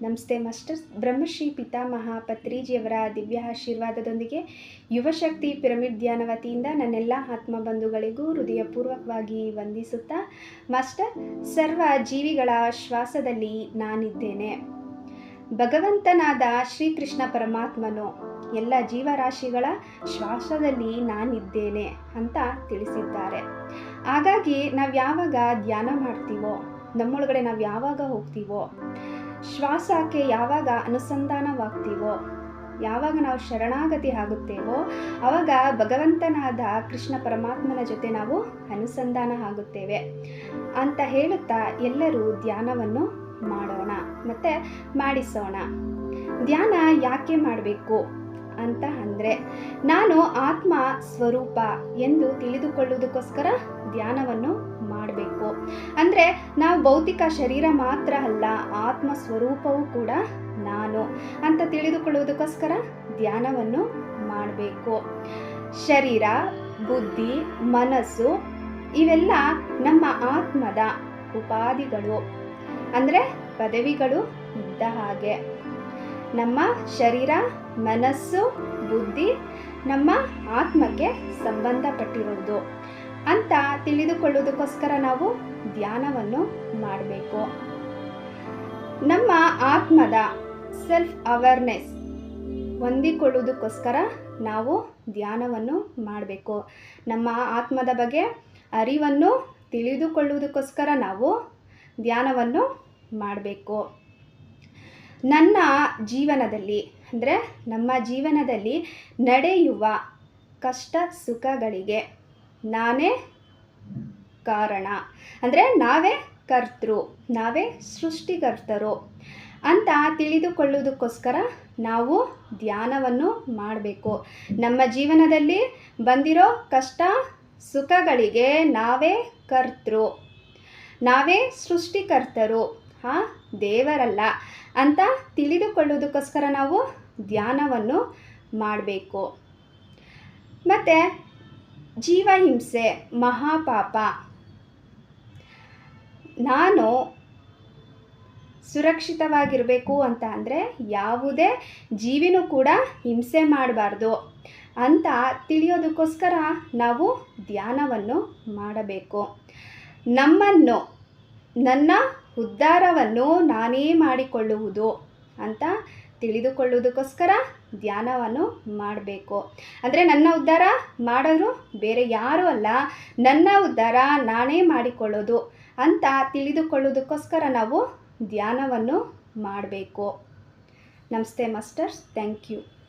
ನಮಸ್ತೆ ಮಾಸ್ಟರ್ಸ್ ಬ್ರಹ್ಮಶ್ರೀ ಪಿತಾಮಹ ಪತ್ರೀಜಿಯವರ ದಿವ್ಯ ಆಶೀರ್ವಾದದೊಂದಿಗೆ ಯುವಶಕ್ತಿ ಪಿರಮಿಡ್ ಧ್ಯಾನ ವತಿಯಿಂದ ನನ್ನೆಲ್ಲ ಆತ್ಮ ಬಂಧುಗಳಿಗೂ ಹೃದಯಪೂರ್ವಕವಾಗಿ ವಂದಿಸುತ್ತಾ, ಮಾಸ್ಟರ್, ಸರ್ವ ಜೀವಿಗಳ ಶ್ವಾಸದಲ್ಲಿ ನಾನಿದ್ದೇನೆ. ಭಗವಂತನಾದ ಶ್ರೀಕೃಷ್ಣ ಪರಮಾತ್ಮನು ಎಲ್ಲ ಜೀವರಾಶಿಗಳ ಶ್ವಾಸದಲ್ಲಿ ನಾನಿದ್ದೇನೆ ಅಂತ ತಿಳಿಸಿದ್ದಾರೆ. ಹಾಗಾಗಿ ನಾವು ಯಾವಾಗ ಧ್ಯಾನ ಮಾಡ್ತೀವೋ, ನಮ್ಮೊಳಗಡೆ ನಾವು ಯಾವಾಗ ಹೋಗ್ತೀವೋ ಶ್ವಾಸಕ್ಕೆ ಯಾವಾಗ ಅನುಸಂಧಾನವಾಗ್ತೀವೋ, ಯಾವಾಗ ನಾವು ಶರಣಾಗತಿ ಆಗುತ್ತೇವೋ ಆವಾಗ ಭಗವಂತನಾದ ಕೃಷ್ಣ ಪರಮಾತ್ಮನ ಜೊತೆ ನಾವು ಅನುಸಂಧಾನ ಆಗುತ್ತೇವೆ ಅಂತ ಹೇಳುತ್ತಾ ಎಲ್ಲರೂ ಧ್ಯಾನವನ್ನು ಮಾಡೋಣ, ಮತ್ತು ಮಾಡಿಸೋಣ. ಧ್ಯಾನ ಯಾಕೆ ಮಾಡಬೇಕು ಅಂತ ಅಂದರೆ, ನಾನು ಆತ್ಮ ಸ್ವರೂಪ ಎಂದು ತಿಳಿದುಕೊಳ್ಳುವುದಕ್ಕೋಸ್ಕರ ಧ್ಯಾನವನ್ನು ಮಾಡಬೇಕು. ಅಂದರೆ ನಾವು ಭೌತಿಕ ಶರೀರ ಮಾತ್ರ ಅಲ್ಲ ಆತ್ಮ ಸ್ವರೂಪವೂ ಕೂಡ ನಾನು ಅಂತ ತಿಳಿದುಕೊಳ್ಳುವುದಕ್ಕೋಸ್ಕರ ಧ್ಯಾನವನ್ನು ಮಾಡಬೇಕು. ಶರೀರ, ಬುದ್ಧಿ, ಮನಸ್ಸು ಇವೆಲ್ಲ ನಮ್ಮ ಆತ್ಮದ ಉಪಾಧಿಗಳು ಅಂದರೆ ಪದವಿಗಳು ಇದ್ದ ಹಾಗೆ. ನಮ್ಮ ಶರೀರ, ಮನಸ್ಸು, ಬುದ್ಧಿ ನಮ್ಮ ಆತ್ಮಕ್ಕೆ ಸಂಬಂಧಪಟ್ಟಿರೋದು. ಅಂತ ತಿಳಿದುಕೊಳ್ಳುವುದಕ್ಕೋಸ್ಕರ ನಾವು ಧ್ಯಾನವನ್ನು ಮಾಡಬೇಕು. ನಮ್ಮ ಆತ್ಮದ ಸೆಲ್ಫ್ ಅವೇರ್ನೆಸ್ ಹೊಂದಿಕೊಳ್ಳುವುದಕ್ಕೋಸ್ಕರ ನಾವು ಧ್ಯಾನವನ್ನು ಮಾಡಬೇಕು. ನಮ್ಮ ಆತ್ಮದ ಬಗ್ಗೆ ಅರಿವನ್ನು ತಿಳಿದುಕೊಳ್ಳುವುದಕ್ಕೋಸ್ಕರ ನಾವು ಧ್ಯಾನವನ್ನು ಮಾಡಬೇಕು. ನನ್ನ ಜೀವನದಲ್ಲಿ, ಅಂದರೆ ನಮ್ಮ ಜೀವನದಲ್ಲಿ ನಡೆಯುವ ಕಷ್ಟ ಸುಖಗಳಿಗೆ ನಾನೇ ಕಾರಣ. ಅಂದರೆ ನಾವೇ ಕರ್ತೃ, ನಾವೇ ಸೃಷ್ಟಿಕರ್ತರು ಅಂತ ತಿಳಿದುಕೊಳ್ಳುವುದಕ್ಕೋಸ್ಕರ ನಾವು ಧ್ಯಾನವನ್ನು ಮಾಡಬೇಕು. ನಮ್ಮ ಜೀವನದಲ್ಲಿ ಬಂದಿರೋ ಕಷ್ಟ, ಸುಖಗಳಿಗೆ ನಾವೇ ಕರ್ತೃ, ನಾವೇ ಸೃಷ್ಟಿಕರ್ತರು, ಹಾಂ, ದೇವರಲ್ಲ ಅಂತ ತಿಳಿದುಕೊಳ್ಳುವುದಕ್ಕೋಸ್ಕರ ನಾವು ಧ್ಯಾನವನ್ನು ಮಾಡಬೇಕು. ಮತ್ತು ಜೀವಹಿಂಸೆ ಮಹಾಪಾಪ. ನಾನು ಸುರಕ್ಷಿತವಾಗಿರಬೇಕು ಅಂತ ಅಂದರೆ ಯಾವುದೇ ಜೀವಿನೂ ಕೂಡ ಹಿಂಸೆ ಮಾಡಬಾರ್ದು ಅಂತ ತಿಳಿಯೋದಕ್ಕೋಸ್ಕರ ನಾವು ಧ್ಯಾನವನ್ನು ಮಾಡಬೇಕು. ನಮ್ಮನ್ನು, ನನ್ನ ಉದ್ಧಾರವನ್ನು ನಾನೇ ಮಾಡಿಕೊಳ್ಳುವುದು ಅಂತ ತಿಳಿದುಕೊಳ್ಳುವುದಕ್ಕೋಸ್ಕರ ಧ್ಯಾನವನ್ನು ಮಾಡಬೇಕು. ಅಂದರೆ ನನ್ನ ಉದ್ಧಾರ ಮಾಡೋರು ಬೇರೆ ಯಾರೂ ಅಲ್ಲ. ನನ್ನ ಉದ್ಧಾರ ನಾನೇ ಮಾಡಿಕೊಳ್ಳೋದು ಅಂತ ತಿಳಿದುಕೊಳ್ಳುವುದಕ್ಕೋಸ್ಕರ ನಾವು ಧ್ಯಾನವನ್ನು ಮಾಡಬೇಕು. ನಮಸ್ತೆ ಮಾಸ್ಟರ್ಸ್. Thank you.